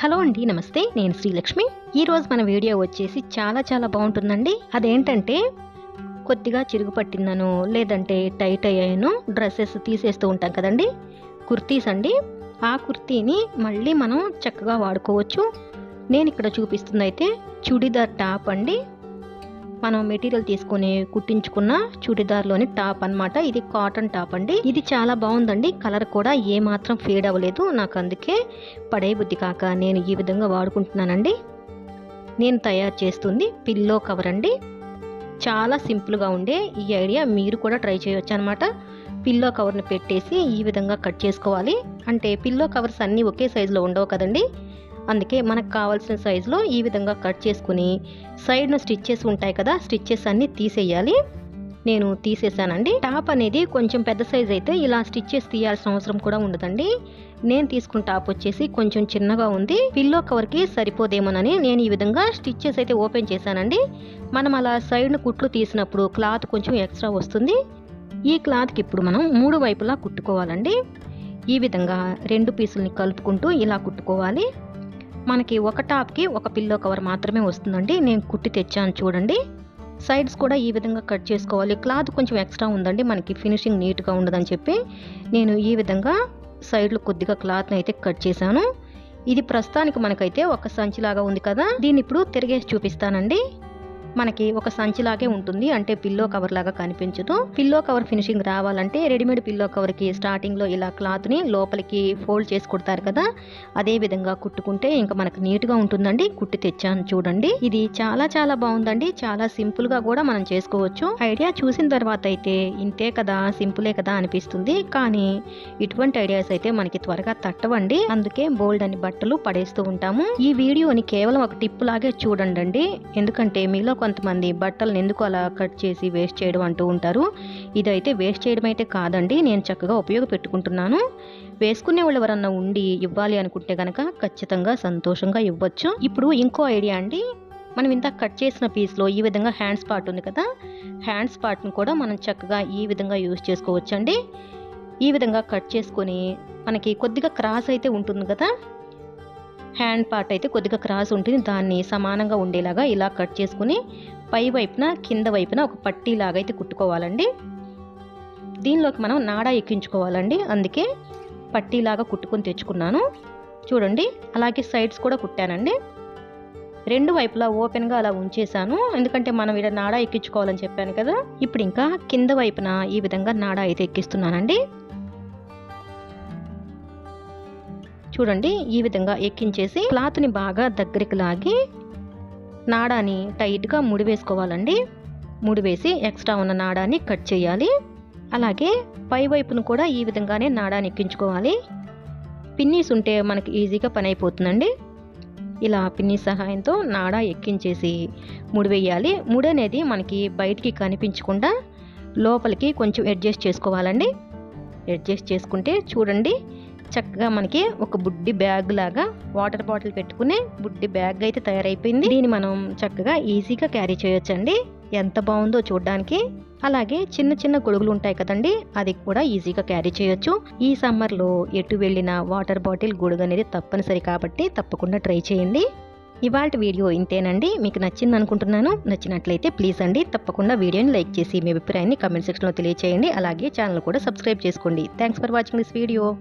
Hello అండి నమస్తే. నేను శ్రీలక్ష్మి. ఈరోజు మన వీడియో వచ్చేసి చాలా చాలా బాగుంటుందండి. అదేంటంటే కొద్దిగా చిరుగు పట్టిందను లేదంటే టైట్ అయ్యాను డ్రెస్సెస్ తీసేస్తూ ఉంటాం కదండి. కుర్తీస్ అండి. ఆ కుర్తీని మళ్ళీ మనం చక్కగా వాడుకోవచ్చు. నేను ఇక్కడ చూపిస్తుంది అయితే చుడిదార్ టాప్ అండి. మనం మెటీరియల్ తీసుకొని కుట్టించుకున్న చుడిదార్లోని టాప్ అన్నమాట. ఇది కాటన్ టాప్ అండి. ఇది చాలా బాగుందండి. కలర్ కూడా ఏ మాత్రం ఫేడ్ అవ్వలేదు. నాకు అందుకే పడే బుద్ధి కాక నేను ఈ విధంగా వాడుకుంటున్నానండి. నేను తయారు చేస్తుంది పిల్లో కవర్ అండి. చాలా సింపుల్గా ఉండే ఈ ఐడియా. మీరు కూడా ట్రై చేయొచ్చు అనమాట పిల్లో కవర్ని పెట్టేసి ఈ విధంగా కట్ చేసుకోవాలి. అంటే పిల్లో కవర్స్ అన్నీ ఒకే సైజులో ఉండవు కదండి. అందుకే మనకు కావాల్సిన సైజులో ఈ విధంగా కట్ చేసుకుని సైడ్ను స్టిచ్చెస్ ఉంటాయి కదా స్టిచ్చెస్ అన్నీ తీసేయాలి. నేను తీసేసానండి. టాప్ అనేది కొంచెం పెద్ద సైజ్ అయితే ఇలా స్టిచ్చెస్ తీయాల్సిన అవసరం కూడా ఉండదండి. నేను తీసుకున్న టాప్ వచ్చేసి కొంచెం చిన్నగా ఉంది. పిల్లో కవర్కి సరిపోదేమోనని నేను ఈ విధంగా స్టిచ్చెస్ అయితే ఓపెన్ చేశానండి. మనం అలా సైడ్ను కుట్లు తీసినప్పుడు క్లాత్ కొంచెం ఎక్స్ట్రా వస్తుంది. ఈ క్లాత్కి ఇప్పుడు మనం మూడు వైపులా కుట్టుకోవాలండి. ఈ విధంగా రెండు పీసుల్ని కలుపుకుంటూ ఇలా కుట్టుకోవాలి. మనకి ఒక టాప్కి ఒక పిల్లో కవర్ మాత్రమే వస్తుందండి. నేను కుట్టి తెచ్చాను చూడండి. సైడ్స్ కూడా ఈ విధంగా కట్ చేసుకోవాలి. క్లాత్ కొంచెం ఎక్స్ట్రా ఉందండి. మనకి ఫినిషింగ్ నీట్గా ఉండదని చెప్పి నేను ఈ విధంగా సైడ్లో కొద్దిగా క్లాత్ని అయితే కట్ చేశాను. ఇది ప్రస్తుతానికి మనకైతే ఒక సంచిలాగా ఉంది కదా. దీన్ని ఇప్పుడు తిరిగేసి చూపిస్తానండి. మనకి ఒక సంచిలాగే ఉంటుంది. అంటే పిల్లో కవర్ లాగా కనిపించదు. పిల్లో కవర్ ఫినిషింగ్ రావాలంటే రెడీమేడ్ పిల్లో కవర్కి స్టార్టింగ్లో ఇలా క్లాత్ని లోపలికి ఫోల్డ్ చేసి కుడతారు కదా. అదే విధంగా కుట్టుకుంటే ఇంకా మనకు నీట్గా ఉంటుందండి. కుట్టి తెచ్చాను చూడండి. ఇది చాలా చాలా బాగుందండి. చాలా సింపుల్గా కూడా మనం చేసుకోవచ్చు. ఐడియా చూసిన తర్వాత అయితే ఇంతే కదా సింపులే కదా అనిపిస్తుంది. కానీ ఇటువంటి ఐడియాస్ అయితే మనకి త్వరగా తట్టవండి. అందుకే బోల్డ్ అని బట్టలు పడేస్తూ ఉంటాము. ఈ వీడియోని కేవలం ఒక టిప్ లాగే చూడండి ఎందుకంటే మీలో కొంతమంది బట్టలను ఎందుకు అలా కట్ చేసి వేస్ట్ చేయడం అంటూ ఉంటారు. ఇదైతే వేస్ట్ చేయడం అయితే కాదండి. నేను చక్కగా ఉపయోగపెట్టుకుంటున్నాను. వేసుకునే వాళ్ళు ఎవరన్నా ఉండి ఇవ్వాలి అనుకుంటే కనుక ఖచ్చితంగా సంతోషంగా ఇవ్వచ్చు. ఇప్పుడు ఇంకో ఐడియా అండి. మనం ఇంత కట్ చేసిన పీస్లో ఈ విధంగా హ్యాండ్స్ పార్ట్ ఉంది కదా. హ్యాండ్స్ పార్ట్ని కూడా మనం చక్కగా ఈ విధంగా యూజ్ చేసుకోవచ్చండి. ఈ విధంగా కట్ చేసుకొని మనకి కొద్దిగా క్రాస్ అయితే ఉంటుంది కదా. హ్యాండ్ పార్ట్ అయితే కొద్దిగా క్రాస్ ఉంటుంది. దాన్ని సమానంగా ఉండేలాగా ఇలా కట్ చేసుకుని పై వైపున కింద వైపున ఒక పట్టీలాగా అయితే కుట్టుకోవాలండి. దీనిలోకి మనం నాడా ఎక్కించుకోవాలండి. అందుకే పట్టీలాగా కుట్టుకొని తెచ్చుకున్నాను. చూడండి అలాగే సైడ్స్ కూడా కుట్టానండి. రెండు వైపులా ఓపెన్గా అలా ఉంచేసాను ఎందుకంటే మనం ఇక్కడ నాడా ఎక్కించుకోవాలని చెప్పాను కదా. ఇప్పుడు ఇంకా కింద వైపున ఈ విధంగా నాడా అయితే ఎక్కిస్తున్నానండి. చూడండి ఈ విధంగా ఎక్కించేసి క్లాత్ని బాగా దగ్గరికి లాగి నాడాని టైట్గా ముడివేసుకోవాలండి ముడివేసి ఎక్స్ట్రా ఉన్న నాడాన్ని కట్ చేయాలి. అలాగే పై వైపును కూడా ఈ విధంగానే నాడాన్ని ఎక్కించుకోవాలి. పిన్నీస్ ఉంటే మనకి ఈజీగా పని అయిపోతుందండి. ఇలా పిన్ని సహాయంతో నాడా ఎక్కించేసి ముడివేయాలి ముడి అనేది మనకి బయటికి కనిపించకుండా లోపలికి కొంచెం అడ్జస్ట్ చేసుకోవాలండి. అడ్జస్ట్ చేసుకుంటే చూడండి చక్కగా మనకి ఒక బుడ్డి బ్యాగ్ లాగా వాటర్ బాటిల్ పెట్టుకునే బుడ్డి బ్యాగ్ అయితే తయారైపోయింది. దీన్ని మనం చక్కగా ఈజీగా క్యారీ చేయొచ్చండి. ఎంత బాగుందో చూడడానికి. అలాగే చిన్న చిన్న గొడుగులు ఉంటాయి కదండి అది కూడా ఈజీగా క్యారీ చేయొచ్చు. ఈ సమ్మర్లో ఎటు వెళ్ళినా వాటర్ బాటిల్ గొడుగు అనేది తప్పనిసరి కాబట్టి తప్పకుండా ట్రై చేయండి. ఇవాళ వీడియో ఇంతేనండి. మీకు నచ్చింది అనుకుంటున్నాను. నచ్చినట్లయితే ప్లీజ్ అండి తప్పకుండా వీడియోని లైక్ చేసి మీ అభిప్రాయాన్ని కమెంట్ సెక్షన్లో తెలియచేయండి. అలాగే ఛానల్ కూడా సబ్స్క్రైబ్ చేసుకోండి. Thanks for watching this video.